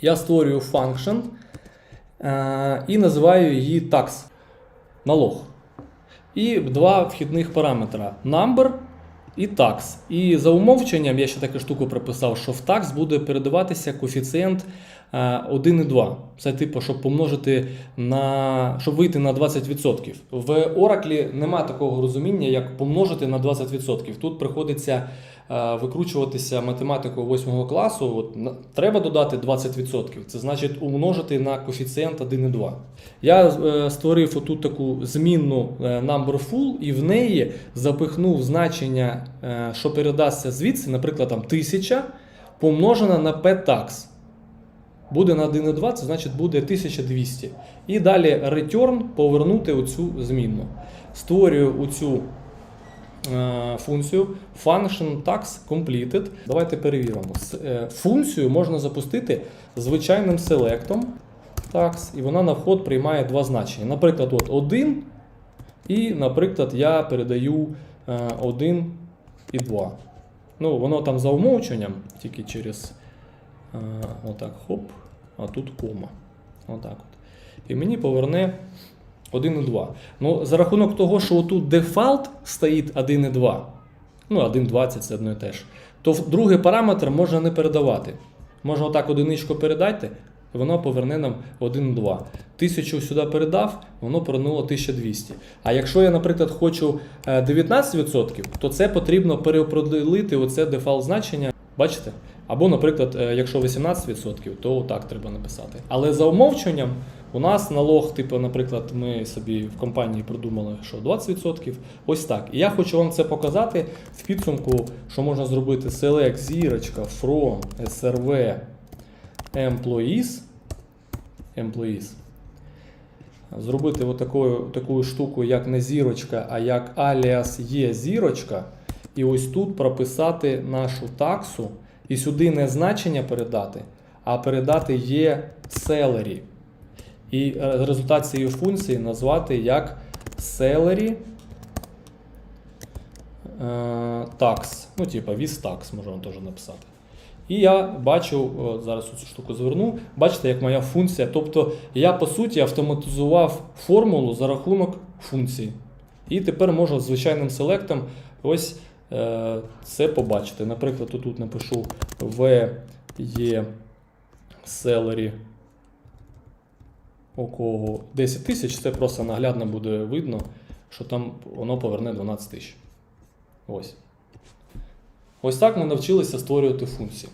я створюю function е, і називаю її tax, налог. І два вхідних параметра number і tax. І за умовченням я ще таку штуку прописав, що в tax буде передаватися коефіцієнт е, 1,2. Це типу, щоб помножити на щоб вийти на 20%. В Oracle нема такого розуміння, як помножити на 20%. Тут приходиться е, викручуватися математикою 8 класу. От, треба додати 20%. Це значить умножити на коефіцієнт 1,2. Я е, створив отут таку змінну number full і в неї запихнув значення, що передасться звідси, наприклад, там 1000 помножена на p-tax. Буде на 1,2, це значить буде 1200. І далі return повернути оцю змінну. Створюю оцю е, функцію function tax completed. Давайте перевіримо. Е, Функцію можна запустити звичайним селектом tax, і вона на вход приймає два значення. Наприклад, от 1, і, наприклад, я передаю е, 1 і 2. Ну, воно там за умовченням, тільки через е, отак хоп, а тут кома. Отак от. І мені поверне 1,2. Ну, за рахунок того, що отут дефалт стоїть 1,2, ну 1,20 це одно і те ж, то другий параметр можна не передавати. Можна отак одиничку передати, воно поверне нам 1,2. Тисячу сюди передав, воно повернуло 1200. А якщо я, наприклад, хочу е, 19%, то це потрібно переопределити оце дефалт значення. Бачите? Або, наприклад, е, якщо 18%, то так треба написати. Але за умовченням у нас налог, типу, наприклад, ми собі в компанії придумали, що 20%. Ось так. І я хочу вам це показати в підсумку, що можна зробити select зірочка from SRV employees. employees. Зробити отакою, таку штуку, як не зірочка, а як аліас є зірочка. І ось тут прописати нашу таксу. І сюди не значення передати, а передати є salary. І е, результат цієї функції назвати як е, tax. Ну, типа with tax можна теж написати. І я бачу, зараз цю штуку зверну, бачите, як моя функція. Тобто я по суті автоматизував формулу за рахунок функції. І тепер можу звичайним селектом ось е, це побачити. Наприклад, тут напишу v є селері у кого 10 тисяч, це просто наглядно буде видно, що там воно поверне 12 тисяч. Ось. Ось так ми навчилися створювати функції.